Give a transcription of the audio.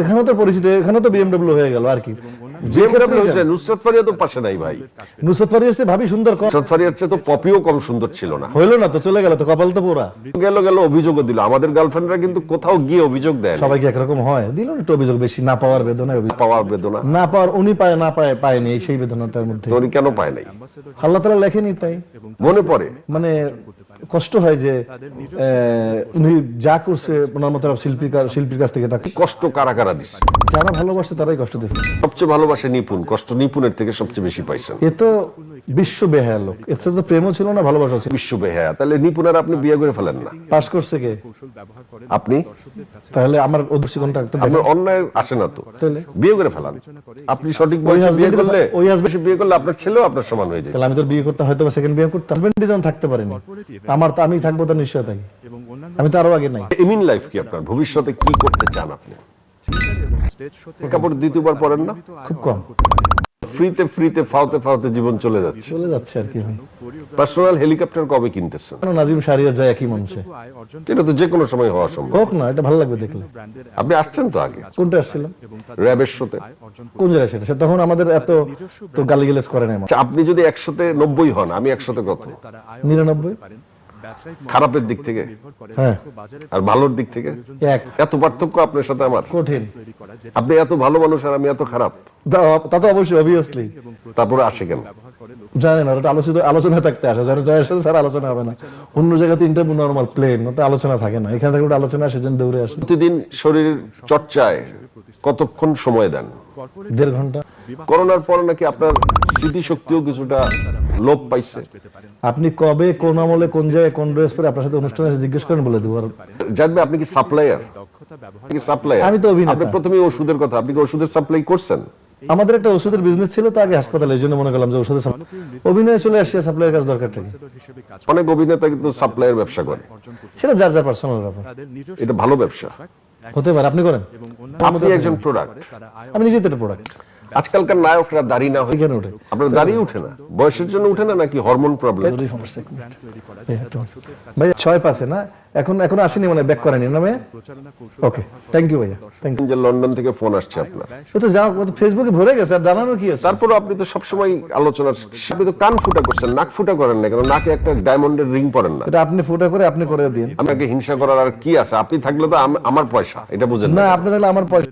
এখানে তো পরিচিত এখানে তো বিএমডব্লিউ হয়ে গেল আর কি। যে হয়েছে নুসরাত ফারিয়া তো পাশে নাই ভাই। নুসরত ফারিয়া ভাবি সুন্দর নুসরাত তো পপিও কম সুন্দর ছিল না। হইল না তো চলে গেল তো কপাল তো পোড়া। গেল গেল অভিযোগও দিল। আমাদের গার্লফ্রেন্ডরা কিন্তু কোথাও গিয়ে অভিযোগ দেয় সবাই কি একরকম হয়। দিল না অভিযোগ বেশি না পাওয়ার অভিযোগ। পাওয়ার বেদনা। না পাওয়ার উনি পায় না পায় পায়নি সেই বেদনাটার মধ্যে। তোর কেন পায় নাই? আল্লাহ তালা লেখেনি তাই। মনে পড়ে। মানে কষ্ট হয় যে আহ, উনি যা করছে ওনার মতো শিল্পীর কা- শিল্পীর কাছ থেকে কষ্ট কারা কারা দিচ্ছে যারা ভালোবাসে তারাই কষ্ট দিচ্ছে। সবচেয়ে ভালোবাসে নিপুণ কষ্ট নিপুণের থেকে সবচেয়ে বেশি পাইছেন এ তো বিশ্ব বেহায়া লোক। এর তো প্রেমও ছিল না ভালোবাসা ছিল বিশ্ব বেহায়া তাহলে নিপুণের আপনি বিয়ে করে ফেলেন না? পাশ করছে কে? আপনি? তাহলে আমার আপনার অন্যায় আসে না তো? তাহলে? বিয়ে করে ফেলান। আপনি সঠিক বয়সে বিয়ে করলে ওই বেশি বিয়ে করলে আপনার ছেলেও আপনার সমান হয়ে যায়। তাহলে আমি তো বিয়ে করতে হয়তো সেকেন্ড বিয়ে হাজবেন্ডই যখন থাকতে পারিনি। আমার তো আমি থাকব নিশ্চয় থাকি আমি তো আরও আগে নাই। এমিন লাইফ কি আপনার? ভবিষ্যতে কি করতে চান আপনি? কাপড় দ্বিতীয়বার পরেন না? খুব কম। ফ্রিতে ফ্রিতে ফাওতে ফাওতে জীবন চলে যাচ্ছে। চলে যাচ্ছে আর কি ভাই। পার্সোনাল হেলিকপ্টার কবে কিনতেছেন? কেন নাজিম শাহরিয়ার যায় একই মানুষে এটা তো যে কোনো সময় হওয়া সম্ভব। হোক না এটা ভালো লাগবে দেখলে। আপনি আসছেন তো আগে? কোনটা আসছিল র্যাবের শোতে কোন জায়গায় সেটা? সে তখন আমাদের এত তো গালিগালাজ করে না আচ্ছা, আপনি যদি একশোতে নব্বই হন আমি একশোতে কত? নিরানব্বই? খারাপের দিক থেকে। হ্যাঁ। আর ভালোর দিক থেকে? এক। এত পার্থক্য আপনার সাথে আমার। কঠিন। আপনি এত ভালো মানুষ আর আমি এত খারাপ। তা- তা অবশ্যই অবভিয়াসলি তারপরে আসে কেন? জানেন আর ওটা আলোচিত আলোচনা থাকতে আসে। জয়ের সাথে স্যার আলোচনা হবে না। অন্য জায়গাতে ইন্টারভিউ নর্মাল প্লেন ওতে আলোচনা থাকে না। এখানে থেকে আলোচনা আসে জন্য দৌড়ে আসে। প্রতিদিন শরীর চর্চায় কতক্ষণ সময় দেন? দেড় ঘণ্টা। করোনার পর নাকি আপনার স্মৃতিশক্তিও কিছুটা লোপ পাইছে। আপনি কবে কোন আমলে কোন জায়গায় কোন ড্রেস পরে আপনার সাথে অনুষ্ঠানে এসে জিজ্ঞেস করেন বলে দেবো। জানবে আপনি কি সাপ্লায়ার? আপনি সাপ্লায়ার? আমি তো অভিনেতা। আপনি প্রথমে ওষুধের কথা আপনি কি ওষুধের সাপ্লাই করছেন? আমাদের একটা ওষুধের বিজনেস ছিল তো আগে হাসপাতালে এই জন্য মনে করলাম যে ওষুধের অভিনয় চলে আসছে সাপ্লাইয়ের কাজ দরকার থাকে। অনেক অভিনেতা কিন্তু সাপ্লাইয়ের ব্যবসা করে। সেটা যার যার পার্সোনাল ব্যাপার। এটা ভালো ব্যবসা। হতে পারে আপনি করেন। আপনি একজন প্রোডাক্ট আমি নিজে তো একটা প্রোডাক্ট আজকালকার নায়করা দাড়ি না হয়ে কেন ওঠে? আপনার দাড়ি উঠে না? বয়সের জন্য উঠে না নাকি হরমোন প্রবলেম ভাই ছয় পাশে না? এখন এখন আসেনি মানে ব্যাক করেনি না ভাই ওকে থ্যাংক ইউ ভাইয়া থ্যাংক যে লন্ডন থেকে ফোন আসছে আপনার। ইউ তো যা ফেসবুকে ভরে গেছে আর জানানোর কি আছে? তারপরে আপনি তো সবসময় আলোচনার আপনি তো কান ফুটা করছেন নাক ফুটা করেন না কেন? নাকে একটা ডায়মন্ডের রিং পরেন না। এটা আপনি ফুটা করে আপনি করে দিন। আপনাকে হিংসা করার আর কি আছে? আপনি থাকলে তো আমার পয়সা এটা বুঝেন না। আপনি তাহলে আমার পয়সা